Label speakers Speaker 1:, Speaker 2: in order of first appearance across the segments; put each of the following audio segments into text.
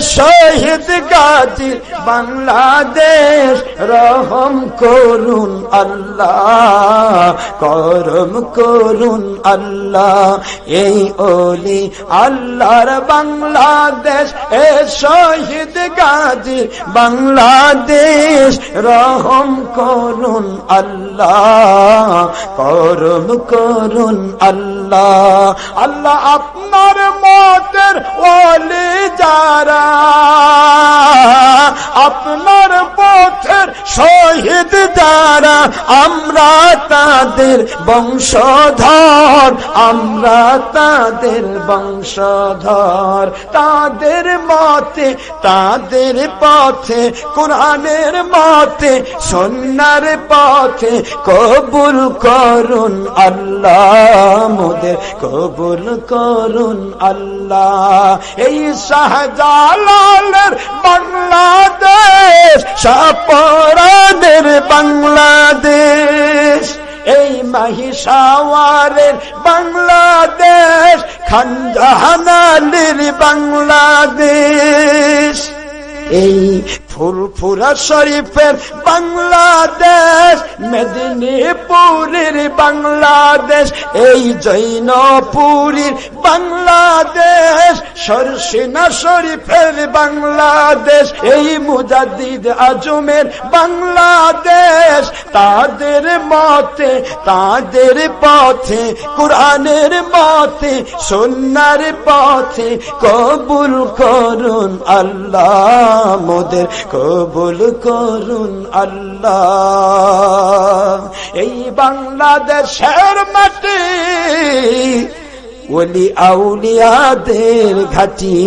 Speaker 1: শহীদ গাজী বাংলাদেশ, রহম করুন আল্লাহ, করম করুন আল্লাহ। এই ওলি আল্লাহর বাংলাদেশ, এ শহীদ গাজী বাংলাদেশ, রহম করুন আল্লাহ, করম করুন আল্লাহ। আল্লাহ আপনার মতের ওলি যারা আপনার পথের শহীদ যারা আমরা তাদের বংশধর, আমরা তাদের বংশধর। তাদের মতে, তাদের পথে, কোরআনের মতে সন্ন্যার পথে কবুল করুন আল্লাহ মোদের, কবুল করুন আল্লাহ। এই শাহজালালের বাংলাদেশ, সাপরানের বাংলাদেশ। এই মাহিসাওয়ারের বাংলাদেশ খানজাহানালের বাংলাদেশ। এই ফুরফুরা শরীফের বাংলাদেশ, মেদিনীপুরের বাংলাদেশ, এই জৈনপুরীর বাংলাদেশ, সরসিনা শরীফের বাংলাদেশ, এই মুজাদ্দিদ আজমের বাংলাদেশ। তাদের মতে, তাদের পথে, কোরআনের মতে সন্ন্যার পথে কবুল করুন আল্লাহ মোদের কবুল করুন আল্লাহ। এই বাংলাদেশের মাটি ওলি আউলিয়াদের ঘাটি।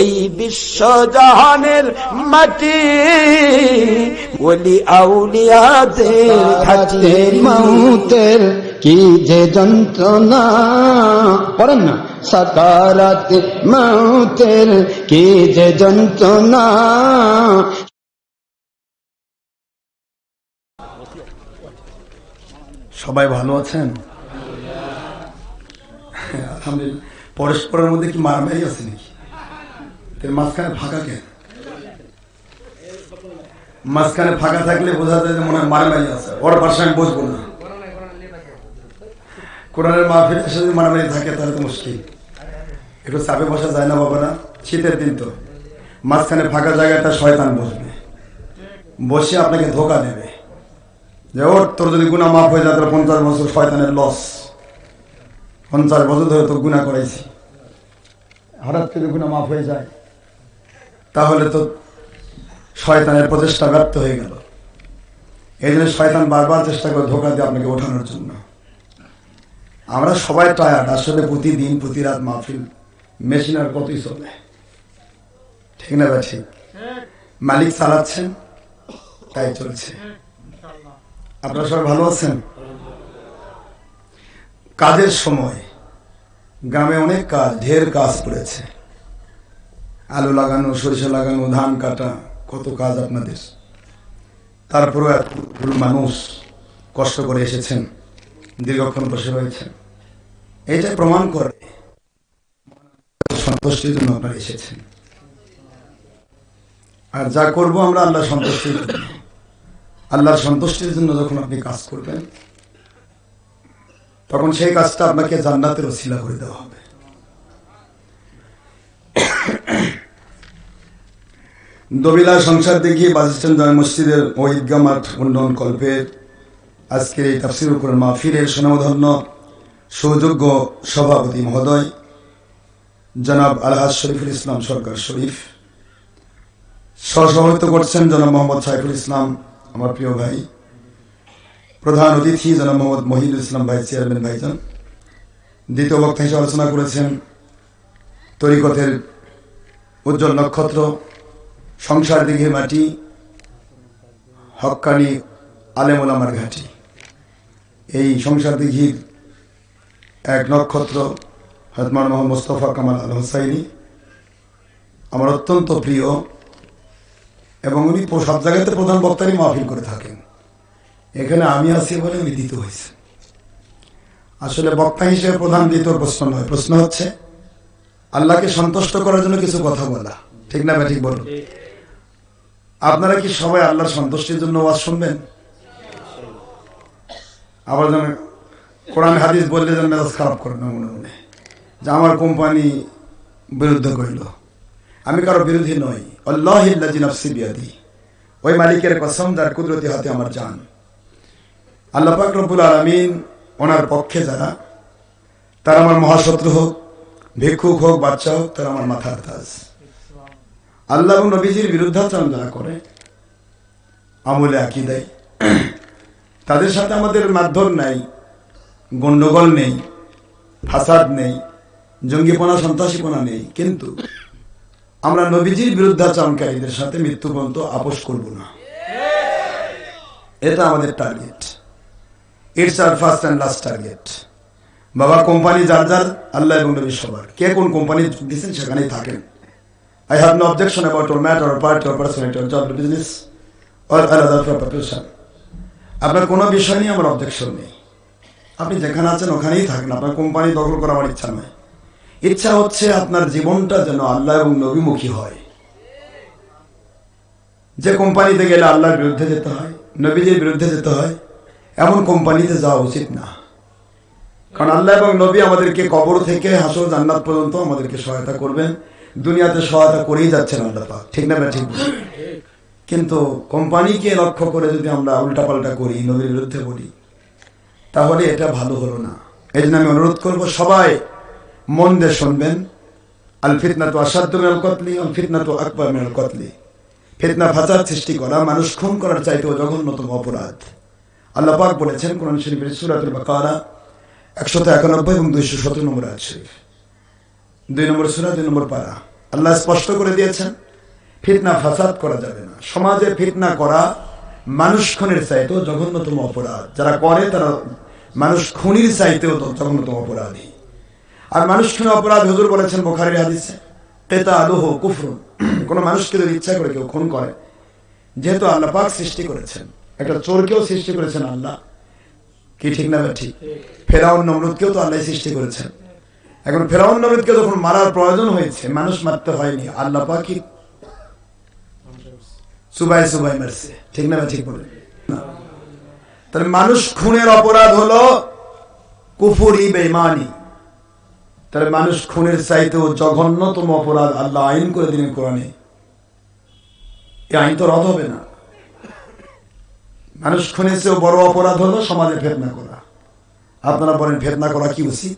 Speaker 1: এই বিশ্বজাহানের মাটি ওলি আউলিয়াদের ঘাটি।
Speaker 2: মাউতের কি যে যন্ত্রণা? পড়েন না। সাকারাত মাউতের কি যে যন্ত্রণা?
Speaker 3: সবাই ভালো আছেন? পরস্পরের মধ্যে কি মারামারি আছে নাকি? মাঝখানে ফাঁকা কেন মাঝখানে ফাঁকা থাকলে বোঝা যায় যে মনে হয় মারামারি আছে। ওর পাশে আমি বসবো না। কোরআনের এসে যদি মারামারি থাকে, তাহলে তো মুশকিল। একটু চাপে বসা যায় না বাবা না শীতের দিন তো। মাঝখানে ফাঁকা জায়গাটা শয়তান বসবে। বসে আপনাকে ধোকা দেবে। যে ওর তোর যদি গুণা মাফ হয়ে যায়, তাহলে পঞ্চাশ বছর শয়তানের লস পঞ্চাশ বছর ধরে তো গুণা করাইছি। হঠাৎ করে গুণা মাফ হয়ে যায়, তাহলে তো শয়তানের প্রচেষ্টা ব্যর্থ হয়ে গেল। এই জন্য শয়তান বারবার চেষ্টা করে ধোকা দিয়ে আপনাকে ওঠানোর জন্য। আমরা সবাই টায়ার্ড আসলে প্রতিদিন, প্রতি রাত মাহফিল মেশিন আর কতই চলে। ঠিক না ভাই ঠিক মালিক চালাচ্ছেন, তাই চলছে। আপনারা সবাই ভালো আছেন? কাজের সময় গ্রামে অনেক কাজ, ঢের কাজ পড়েছে। আলু লাগানো, সরিষা লাগানো, ধান কাটা, কত কাজ আপনাদের। তারপরেও এতগুলো মানুষ কষ্ট করে এসেছেন। দীর্ঘক্ষণ বসে রয়েছেন এটা প্রমাণ করে সন্তুষ্টির জন্য আপনারা এসেছেন। আর যা করব আমরা আল্লাহ সন্তুষ্টির জন্য। আল্লাহর সন্তুষ্টির জন্য যখন আপনি কাজ করবেন, তখন সেই কাজটা আপনাকে জান্নাতের ওসিলা করে দেওয়া হবে। দবিলা সংসার দেখিয়ে বাজিস্টান জয় মসজিদের ঈদগা মাঠ উন্নয়ন কল্পের আজকের এই তাফসির উপর মাহফিলের সুনামধন্য সুযোগ্য সভাপতি মহোদয়, জনাব আলহাজ শরীফুল ইসলাম সরকার শরীফ। সহসভাপতিত্ব করছেন জনাব মোহাম্মদ সাইফুল ইসলাম, আমার প্রিয় ভাই। প্রধান অতিথি জনাব মোহাম্মদ মহিদুল ইসলাম ভাই, চেয়ারম্যান ভাইজান। দ্বিতীয় বক্তা হিসেবে আলোচনা করেছেন তরিকথের উজ্জ্বল নক্ষত্র, সংসার দিঘে মাটি হক্কানি আলেমুলামার ঘাটি। এই সংসার দিঘির এক নক্ষত্র হজমান মোহাম্মদ মোস্তফা কামাল আল হোসাইনি, আমার অত্যন্ত প্রিয় এবং উনি সব জায়গাতে প্রধান বক্তারই মাহফিল করে থাকেন। এখানে আমি আছি বলে উনি দ্বিতীয় হয়েছে। আসলে বক্তা হিসেবে প্রধান দ্বিতীয় প্রশ্ন নয়। প্রশ্ন হচ্ছে, আল্লাহকে সন্তুষ্ট করার জন্য কিছু কথা বলা। ঠিক না ঠিক বলুন? আপনারা কি সবাই আল্লাহর সন্তুষ্টির জন্য ওয়াজ শুনবেন? আবার যেন কোরআন হাদিস বললে যেন মেজাজ খারাপ করে না মনে মনে যে আমার কোম্পানি বিরুদ্ধে কইল। আমি কারও বিরোধী নই। আল্লাহ নফসি বিয়াদি ওই মালিকের কসম, যার কুদরতি হাতে আমার জান। আল্লাহ রব্বুল আলমিন ওনার পক্ষে যারা, তারা আমার মহাশত্রু হোক, ভিক্ষুক হোক, বাচ্চা হোক, তারা আমার মাথার তাজ। আল্লাহ নবীজির বিরুদ্ধাচরণ যারা করে, আমলে আঁকি দেয় তাদের সাথে আমাদের মাধ্যম নাই, গন্ডগোল নেই, ফাসাদ নেই, জঙ্গিপনা, সন্ত্রাসীপনা নেই। কিন্তু আমরা নবীজির বিরুদ্ধাচরণকারীদের সাথে মৃত্যু পর্যন্ত আপোষ করব না। এটা আমাদের target it's our first and last target বাবা কোম্পানি যার যার, আল্লাহ এবং নবী সবার। কে কোন কোম্পানি দিচ্ছেন সেখানেই থাকেন। I have no objection about or matter party or personality or job business or আলাদা প্রফেশন আপনার কোনো বিষয় নিয়ে আমার অবজেকশন নেই। আপনি যেখানে আছেন ওখানেই থাকেন, আপনার কোম্পানি দখল করা আমার ইচ্ছা নয় ইচ্ছা হচ্ছে আপনার জীবনটা যেন আল্লাহ এবং নবীমুখী হয়। যে কোম্পানিতে গেলে আল্লাহর বিরুদ্ধে যেতে হয়, নবীজির বিরুদ্ধে যেতে হয়, এমন কোম্পানিতে যাওয়া উচিত না। কারণ আল্লাহ এবং নবী আমাদেরকে কবর থেকে হাসর জান্নাত পর্যন্ত আমাদেরকে সহায়তা করবেন। দুনিয়াতে সহায়তা করেই যাচ্ছেন আল্লাহ পাক। ঠিক না ঠিক? কিন্তু কোম্পানিকে লক্ষ্য করে যদি আমরা উল্টাপাল্টা করি, নবীর বিরুদ্ধে বলি, তাহলে এটা ভালো হলো না। এই জন্য আমি অনুরোধ করব, সবাই মন দিয়ে শুনবেন। আল ফিতনা তো আসাধ্য মেল কতলি, আল ফিতনা তো আকবর মেল কতলি। ফিতনা ফাঁচার সৃষ্টি করা, মানুষ খুন করার চাইতে চাইতেও জঘন্যতম অপরাধ। আল্লাহ পাক বলেছেন কোরআন শরীফের সুরাতুল বাকারা, একশত একানব্বই এবং দুইশো সতেরো নম্বর শরীফ। দুই নম্বর সুরা, দুই নম্বর পারা। আল্লাহ স্পষ্ট করে দিয়েছেন ফিতনা ফাসাদ করা যাবে না। সমাজে ফিতনা করা মানুষ খুনের চাইতেও জঘন্যতম অপরাধ। যারা করে, তারা মানুষ খুনির চাইতেও জঘন্যতম অপরাধী। আর মানুষ খুনে অপরাধ হুজুর বলেছেন বোখারের হাদিসে তেতা আলোহ কুফরুন। কোন মানুষকে যদি ইচ্ছা করে কেউ খুন করে, যেহেতু আল্লাহ পাক সৃষ্টি করেছেন, একটা চোরকেও সৃষ্টি করেছেন আল্লাহ। কি ঠিক না ঠিক ফেরাউন নমরুদকেও তো আল্লাহ সৃষ্টি করেছেন। এখন ফেরাউন নমরুদকে যখন মারার প্রয়োজন হয়েছে, মানুষ মারতে হয়নি। আল্লাহ পাকি সুবাই সুবাই মারছে ঠিক না ঠিক বলে। তাহলে মানুষ খুনের অপরাধ হলো কুফুরি বেমানি তাহলে মানুষ খুনের চাইতেও জঘন্যতম অপরাধ আল্লাহ আইন করে দিলেন কোরআনে। এই আইন তো রদ হবে না। মানুষ খুনের চেয়েও বড় অপরাধ হলো সমাজে ফেতনা করা। আপনারা বলেন, ফেতনা করা কি উচিত?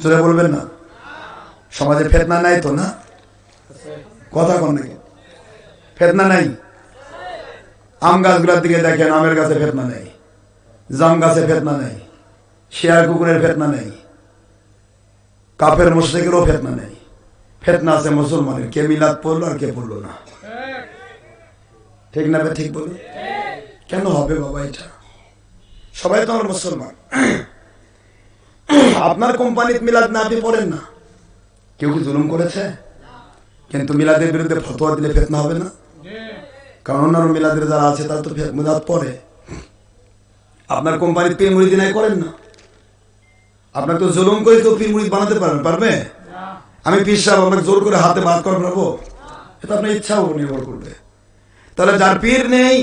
Speaker 3: জোরে বলবেন না? সমাজে ফেতনা নাই তো না? কথা কন নাকি? ফেতনা নাই। আম গাছগুলোর দিকে দেখেন, আমের গাছে ফেতনা নেই। জাম গাছে ফেতনা নেই। শেয়ার কুকুরের ফেতনা নেই। কাপের মুশ্রিকেরও ফেতনা নেই। ফেতনা আছে মুসলমানের। কে মিলাদ পড়ল আর কে পড়ল না। ঠিক না ঠিক বলুন? কেন হবে বাবা এটা? সবাই তো আমার মুসলমান। আপনার কোম্পানিতে মিলাদ না, আপনি পড়েন না। কেউ কি জুলুম করেছে? কিন্তু মিলাদের বিরুদ্ধে ফতোয়া দিলে ফেতনা হবে না? কারণ অন্যান্য মিলাদের যারা আছে, তারা তো মিলাদ পড়ে। আপনার কোম্পানির পীর মুড়ি দিনাই করেন না। আপনার তো জুলুম করে কেউ পীর মুড়ি বানাতে পারবেন পারবে? আমি পীর সাহেব, আপনাকে জোর করে হাতে বাদ করে নেব এটা আপনার ইচ্ছাও নির্ভর করবে। তাহলে যার পীর নেই,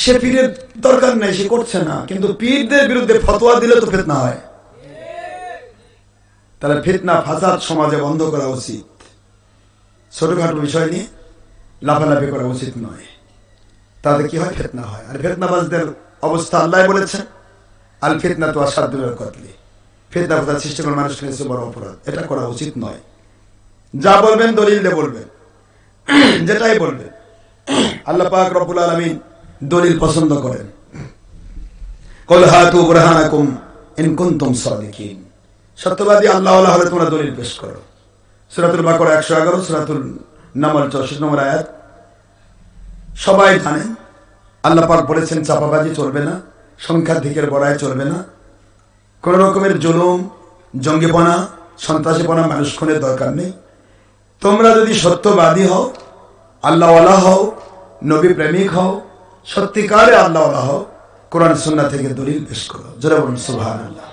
Speaker 3: সে পীরের দরকার নেই, সে করছে না। কিন্তু পীরদের বিরুদ্ধে ফতোয়া দিলে তো ফেতনা হয়। তাহলে ফিতনা, ফাসাদ সমাজে বন্ধ করা উচিত। ছোটখাটো বিষয় নিয়ে লাফালাফি করা উচিত নয়। তাতে কি হয়? ফেতনা হয়। আর ফেতনাবাজদের অবস্থা আল্লাহ বলেছেন, আল ফিতনা তো আসাদুল্লাহ কতলি। ফিতনা ফাসাদ সৃষ্টি করে মানুষ নিয়েছে বড় অপরাধ। এটা করা উচিত নয়। যা বলবেন দলিল বলবেন। যেটাই বলবেন। আল্লাহ পাক রব্বুল আলামিন দলিল পছন্দ করেন। সত্যবাদী আল্লাহ তোমরা দলিল পেশ করো। সুরাতুল বাকরা 111 সূরাতুল নামল 64 নম্বর আয়াত। সবাই জানেন আল্লাহ পাক বলেছেন, চাপাবাজি চলবে না সংখ্যাধিকের বড়াই চলবে না। কোন রকমের জুলুম, জঙ্গিপনা, সন্ত্রাসীপনা, মানুষ খুনের দরকার নেই। তোমরা যদি সত্যবাদী হও, আল্লাহওয়ালা হও নবী প্রেমিক হও, সত্যিকারে আল্লাহওয়ালা হও, কোরআন সুন্না থেকে দলিল পেশ করো। জোরে বলুন সুবহান আল্লাহ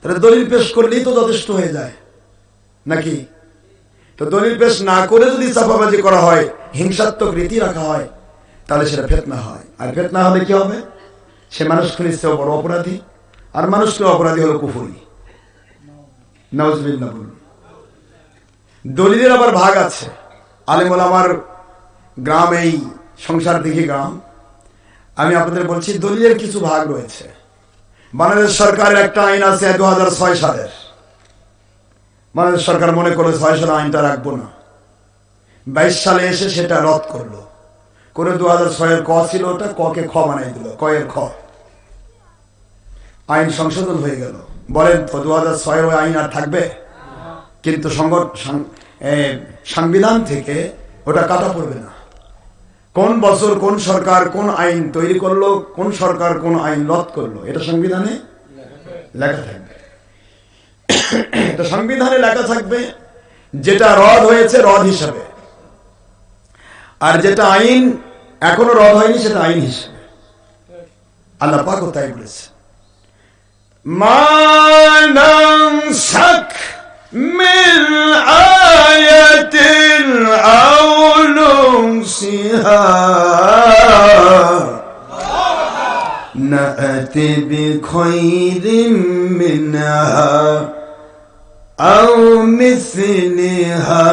Speaker 3: তাহলে দলিল পেশ করলেই তো যথেষ্ট হয়ে যায়। নাকি? তো দলিল পেশ না করে যদি চাপাবাজি করা হয়, হিংসাত্মক রীতি রাখা হয়, তাহলে সেটা ফেতনা হয়। আর ফেতনা হলে কি হবে? সে মানুষ খুনিজতেও বড় অপরাধী, আর মানুষকেও অপরাধী হলো কুফুরি। নজবিল্লা দলিলের আবার ভাগ আছে। আলেমুল আমার গ্রাম এই সংসার দিঘি গ্রাম। আমি আপনাদের বলছি, দলিলের কিছু ভাগ রয়েছে। বাংলাদেশ সরকারের একটা আইন আছে দু হাজার ছয় সালের। বাংলাদেশ সরকার মনে করে ছয় সালে আইনটা রাখব না। বাইশ সালে এসে সেটা রদ করল। করে দু হাজার ছয়ের ক ছিল ওটা ককে খ বানাই দিল কয়ের খ। আইন সংশোধন হয়ে গেল। বলেন তো দু হাজার ছয়ের ওই আইন আর থাকবে? কিন্তু সংবিধান থেকে ওটা কাটা পড়বে না। কোন বছর কোন সরকার কোন আইন তৈরি করল, কোন সরকার কোন আইন রদ করল, এটা সংবিধানে লেখা থাকবে। এটা সংবিধানে লেখা থাকবে যেটা রদ হয়েছে রদ হিসাবে আর যেটা আইন এখনো রদ হয়নি সেটা আইন হিসাবে আল্লাহ পাকও তাই বলেছে মানসাক من آية أو ننسها نأتي بخير منها أو مثلها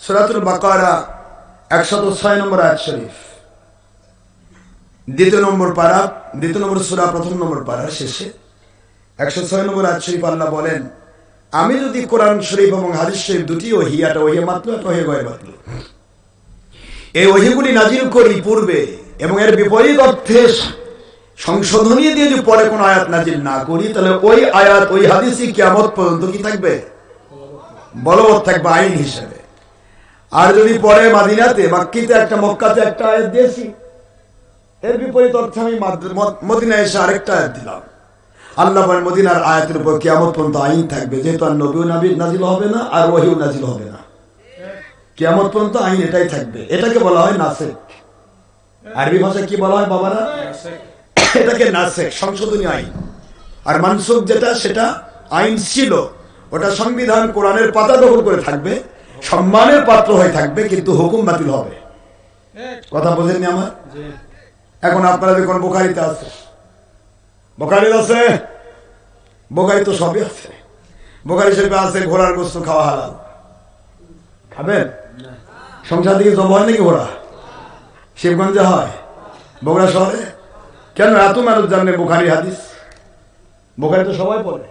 Speaker 3: সুরাতুল বাকারা একশত ছয় নম্বর আয়াত শরীফ দ্বিতীয় নম্বর পারা দ্বিতীয় নম্বর সুরা প্রথম নম্বর পাড়ার শেষে একশো ছয় নম্বর আয়াত শরীফ আল্লাহ বলেন আমি যদি কোরআন শরীফ এবং হাদিস শরীফ দুটি ওহি একটা ওহি মাত্র একটা ওহি গয়ে মাত্র এই ওহিগুলি নাজিল করি পূর্বে এবং এর বিপরীত অর্থে সংশোধনী দিয়ে যদি পরে কোনো আয়াত নাজিল না করি, তাহলে ওই আয়াত, ওই হাদিসই কিয়ামত পর্যন্ত কি থাকবে? বলবৎ থাকবে আইন হিসেবে। আর যদি পরে মাদিনাতে, মাক্কিতে একটা, মক্কাতে একটা আয়াত দিয়েছি, এর বিপরীত অর্থে আমি মাদ- মদ- মদিনায় এসে আরেকটা আয়াত দিলাম। আল্লাহ মদিনার আয়াতের উপর কিয়ামত পর্যন্ত আইন থাকবে। যেহেতু আর নাজিল হবে না, আর ওহিও নাজিল হবে না। কিয়ামত পর্যন্ত আইন এটাই থাকবে। এটাকে বলা হয় নাসেক। আরবি ভাষায় কি বলা হয় বাবারা? এটাকে নাসেক সংশোধনী আইন। আর মানসুক যেটা সেটা আইন ছিল। ওটা সংবিধান কোরআনের পাতা দখল করে থাকবে সম্মানের পাত্র হয়ে থাকবে কিন্তু হুকুম বাতিল হবে। কথা বোঝেননি আমার? এখন আপনারা দেখুন বোখারিতে আছে? বোখারিতে আছে? বোখারি তো সবই আছে। বোখারি শরীফে আছে ঘোড়ার গোস্ত খাওয়া হালাল। খাবেন? সংসার দিকে জব হয় নাকি ঘোড়া? শিবগঞ্জে হয়। বগুড়া শহরে। কেন? এত মানুষ জানে বোখারি হাদিস। বোখারি তো সবাই পড়ে।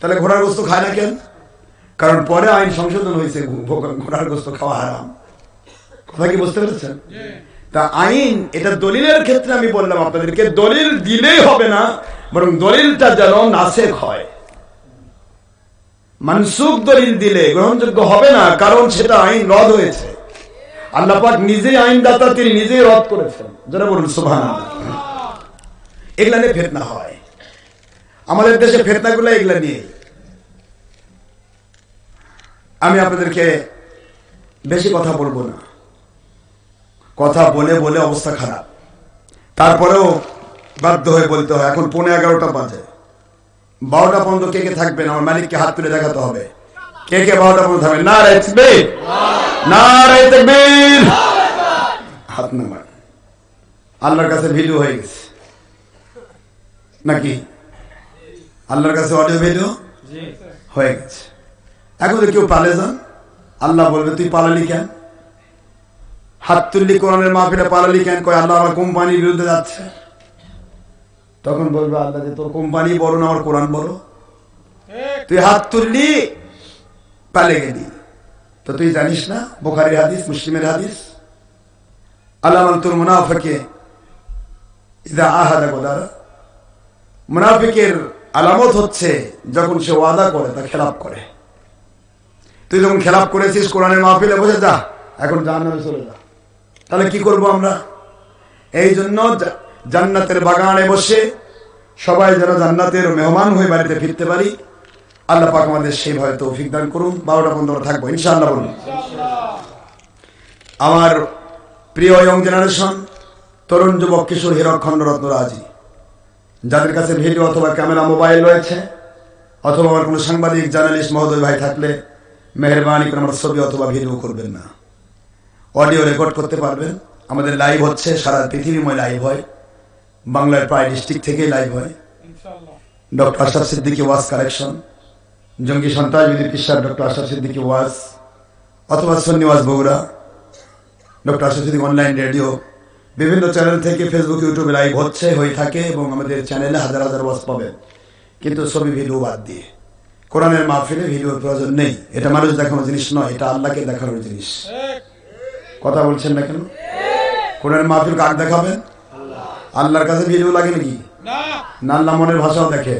Speaker 3: তাহলে ঘোড়ার গোস্ত খায় না কেন? কারণ পরে আইন সংশোধন হয়েছে ঘোড়ার গোস্ত খাওয়া হারাম। কথা কি বুঝতে পেরেছেন? তা আইন, এটা দলিলের ক্ষেত্রে আমি বললাম আপনাদেরকে, দলিল দিলেই হবে না, বরং দলিলটা যেন নাসেক হয়। মানসুক দলিল দিলে গ্রহণযোগ্য হবে না, কারণ সেটা আইন রদ হয়েছে। আল্লাহ পাক নিজেই আইনদাতা, তিনি নিজেই রদ করেছেন। যারা বলুন সুভান এগুলা নিয়ে ফেতনা হয়। আমাদের দেশে ফেতনাগুলো এগুলা নিয়ে। আমি আপনাদেরকে বেশি কথা বলব না। কথা বলে বলে অবস্থা খারাপ। তারপরেও বাধ্য হয়ে বলতে হয়, এখন পনেরো এগারোটা বাজে। বারোটা পর্যন্ত কে কে থাকবেন? আমার মালিককে হাত তুলে দেখাতে হবে। কে কে বারোটা পর্যন্ত থাকবেন? না রে তকবীর। না রে তকবীর। হাত নামান আল্লাহর কাছে ভিডিও হয়ে গেছে। নাকি? আল্লাহর কাছে অডিও ভিডিও হয়ে গেছে। এখন কেউ পালে যান আল্লাহ বলবে তুই পালালি কেন? হাত তুললি কোরআনের মাহফিলে পালালি কেন? কয় আল্লাহ আমার কোম্পানির বিরুদ্ধে যাচ্ছে। তখন বলবে আল্লাহ যে তোর কোম্পানি বড় না আমার কোরআন বড়? তুই হাত তুললি পালে গেলি। তো তুই জানিস না, বোখারির হাদিস, মুসলিমের হাদিস? আল্লাহ তোর মুনাফাকে আহাদা মুনাফিকের আলামত হচ্ছে যখন সে ওয়াদা করে তা খেলাপ করে। তুই যখন খেলাপ করেছিস, কোরআনের মাহফিলে বসে যা, এখন জাহান্নামে চলে যা। তাহলে কি করব আমরা? এই জন্য জান্নাতের বাগানে বসে সবাই যেন জান্নাতের মেহমান হয়ে বাড়িতে ফিরতে পারি। আল্লাহ পাক আমাদের সেইভাবে তৌফিক দান করুন। বারোটা পর্যন্ত আমরা থাকব ইনশাআল্লাহ বলুন। আমার প্রিয় ইয়ং জেনারেশন তরুণ যুবক কিশোর হীরক খণ্ডরত্ন রাজি যাদের কাছে ভিডিও অথবা ক্যামেরা মোবাইল রয়েছে অথবা আমার কোনো সাংবাদিক জার্নালিস্ট মহোদয় ভাই থাকলে মেহরবানি করে আমার ছবি অথবা ভিডিও করবেন না। অডিও রেকর্ড করতে পারবেন। আমাদের লাইভ হচ্ছে সারা পৃথিবীময় লাইভ হয়। বাংলার প্রায় ডিস্ট্রিক্ট থেকেই লাইভ হয়। ডক্টর আশরাফ সিদ্দিকী ওয়াজ কালেকশন জঙ্গি সন্ত্রাসবিধি পিসার ডক্টর আশরাফ সিদ্দিকী ওয়াজ অথবা সন্নি ওয়াজ Bogura doctor Ashraf Siddique online radio বিভিন্ন চ্যানেল থেকে ফেসবুক ইউটিউবে লাইভ হচ্ছে হয়ে থাকে এবং আমাদের চ্যানেলে হাজার হাজার ওয়াজ পাবেন কিন্তু ছবি ভিডিও বাদ দিয়ে। কোরআনের মাহফিলে ভিডিওর প্রয়োজন নেই। এটা মানুষ দেখানোর জিনিস নয় এটা আল্লাহকে দেখানোর জিনিস। কথা বলছেন না কেন? কোরআনের মাহফিল কাক দেখাবেন? আল্লাহর কাছে ভিডিও লাগে নাকি? না আল্লাহ মনের ভাষাও দেখে।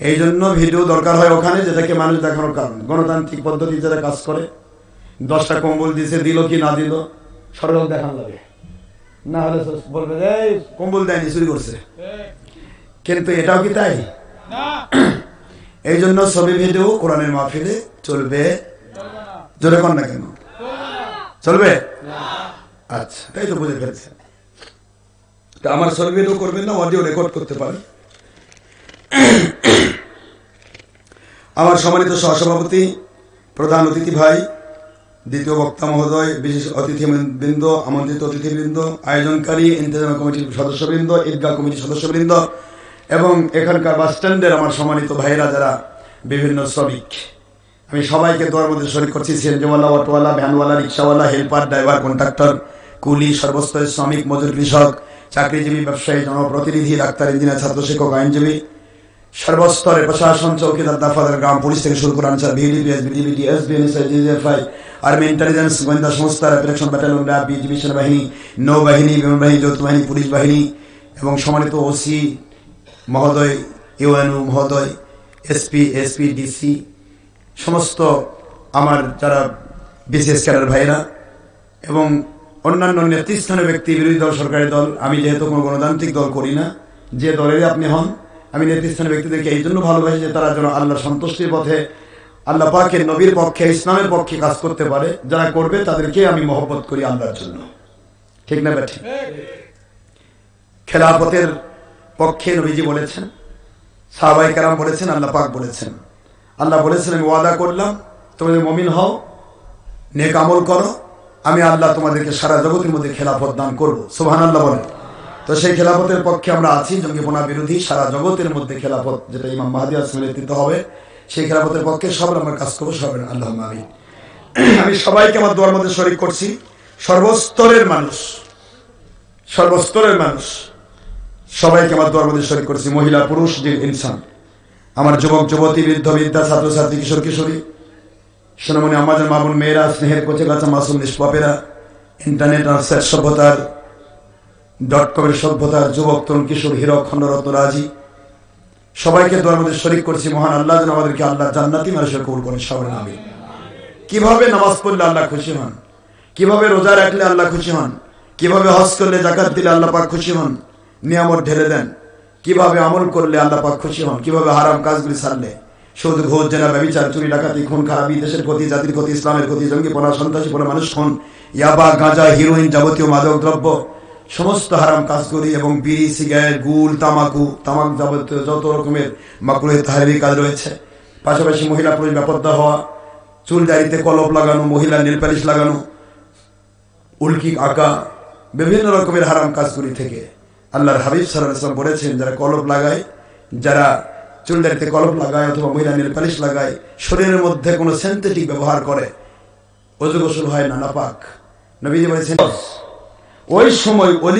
Speaker 3: এই জন্য ভিডিও দরকার হয় ওখানে যেটাকে মানুষ দেখানোর কারণ। গণতান্ত্রিক পদ্ধতি যারা কাজ করে দশটা কম্বল দিছে দিল কি না দিল সরকার দেখানো লাগে। না হলে বলবে যে "এই, কম্বল দেয়নি চুরি করছে। কিন্তু এটাও কি তাই? এই জন্য ছবি ভিডিও কোরআনের মাহফিলে চলবে। জোরে কর না কেন? চলবে? আচ্ছা তাই তো বুঝে ফেলছে। তা আমার ছবি ভিডিও করবেন না অডিও রেকর্ড করতে পারেন। আমার সম্মানিত সহসভাপতি, প্রধান অতিথি ভাই, দ্বিতীয় বক্তা মহোদয়, বিশেষ অতিথিবৃন্দ, আমন্ত্রিত অতিথিবৃন্দ, আয়োজনকারী, ইন্তজাম কমিটির সদস্যবৃন্দ, ঈদগাহ কমিটির সদস্যবৃন্দ এবং এখানকার বাস স্ট্যান্ডের আমার সম্মানিত ভাইয়েরা যারা বিভিন্ন শ্রমিক। আমি সবাইকে দোয়ার মধ্যে শরীর করছি সিএনজিওয়ালা অটোওয়ালা, ভ্যানওয়ালা, রিক্সাওয়ালা, হেল্পার, ড্রাইভার কন্ট্রাক্টর কুলি, সর্বস্তরের শ্রমিক, মজুর কৃষক, চাকরিজীবী, ব্যবসায়ী, জনপ্রতিনিধি, ডাক্তার, ইঞ্জিনিয়ার ছাত্র শিক্ষক আইনজীবী সর্বস্তরে প্রশাসন চৌকিদার দাফাদার গ্রাম পুলিশ থেকে শুরু করে জিজিএফআই আর্মি, ইন্টেলিজেন্স, গোয়েন্দা সংস্থা রেপিলেকশন ব্যাটালিয়ন, র্যাব, বিজিবি সেনাবাহিনী, নৌবাহিনী বিমান বাহিনী যৌথ বাহিনী পুলিশ বাহিনী এবং সম্মানিত ওসি মহোদয়, ইউএনও মহোদয়, এসপি এসপি, ডিসি, সমস্ত আমার যারা বিশেষ ক্যাডার ভাইরা এবং অন্যান্য নেতৃস্থানীয় ব্যক্তি, বিরোধী দল, সরকারি দল, আমি যেহেতু কোনো গণতান্ত্রিক দল করি না, যে দলেরই আপনি হন আমি নেতৃস্থানীয় ব্যক্তিদেরকে এই জন্য ভালোবাসি যে তারা যেন আল্লাহ সন্তুষ্টির পথে আল্লাহ পাকের নবীর পক্ষে, ইসলামের পক্ষে কাজ করতে পারে। যারা করবে, তাদেরকে আমি মহব্বত করি আল্লাহর জন্য। ঠিক না ব্যাঠিক খেলাফতের পক্ষে নবীজি বলেছেন সাহাবাই কারাম বলেছেন, আল্লাহ পাক বলেছেন। আল্লাহ বলেছেন, আমি ওয়াদা করলাম তোমাদের মমিন হও, নেক আমল করো, আমি আল্লাহ তোমাদেরকে সারা জগতের মধ্যে খেলাফত দান করব। সোহান আল্লাহ বলেন। তো সেই খেলাফতের পক্ষে আমরা আছি জঙ্গিপনা বিরোধী, সারা জগতের মধ্যে খেলাফত, যেটা ইমাম মাহাদি আসমের নেতৃত্ব হবে, সেই খেলাফতের পক্ষে সব আমরা কাজ করব, সব আল্লাহ আমি আমি সবাইকে আমার দোয়ার মধ্যে শরিক করছি। সর্বস্তরের মানুষ সর্বস্তরের মানুষ, সবাইকে আমার দোয়ার মধ্যে শরিক করছি। মহিলা, পুরুষ যে ইনসান। আমার যুবক, যুবতী, বৃদ্ধ বিদ্যা ছাত্রছাত্রী, কিশোর, কিশোরী, সোনামণি আমাদের মামুন, মেয়েরা, স্নেহের কোচে কাছে মাসুম, নিষ্পাপেরা, ইন্টারনেট আর সভ্যতার ডট কমের সভ্যতার যুবক, তরুণ, কিশোর হীরক খণ্ডরত্ন, রাজি। সবাইকে দোয়ার মধ্যে শরিক করছি, মহান আল্লাহ যেন আমাদেরকে আল্লাহ জান্নাতি মানুষের কবুল করেন সবার নামে কীভাবে নামাজ পড়লে আল্লাহ খুশি হন? কীভাবে রোজা রাখলে আল্লাহ খুশি হন? কীভাবে হজ করলে জাকাত দিলে আল্লাহ পাক খুশি হন? নিয়ামত ঢেলে দেন। কীভাবে আমল করলে আল্লাহ পাক খুশি হন? কীভাবে হারাম কাজগুলি সারলে? শুধু ঘোষ, জেনা, ব্যবচার, চুরি, ডাকাতি, খুন, খারাপি, দেশের ক্ষতি জাতির ক্ষতি ইসলামের ক্ষতি জঙ্গিপনা সন্ত্রাসী পনা মানুষ খুন। ইয়াবা, গাঁজা, হিরোইন, যাবতীয় মাদক দ্রব্য সমস্ত হারাম কাজগুলি এবং বিড়ি, সিগারেট, গুল, তামাকু, তামাক যাবতীয় যত রকমের মাকুলের তাহারি কাজ রয়েছে। পাশাপাশি মহিলা পুরুষ ব্যাপদ্দা হওয়া, চুল দাড়িতে কলপ লাগানো, মহিলা নীল পালিশ লাগানো, উল্কি আঁকা, বিভিন্ন রকমের হারাম কাজগুলি থেকে আল্লাহর হাবিব সাল্লাম বলেছেন, যারা কলপ লাগায়, যারা চুল দাড়িতে কলপ লাগায় অথবা মহিলা নীল পালিশ লাগায়, শরীরের মধ্যে কোনো সেন্থেটিক ব্যবহার করে, অজু গোসল হয় না, নাপাক। নবীজি বলেছেন ওই সময় অলি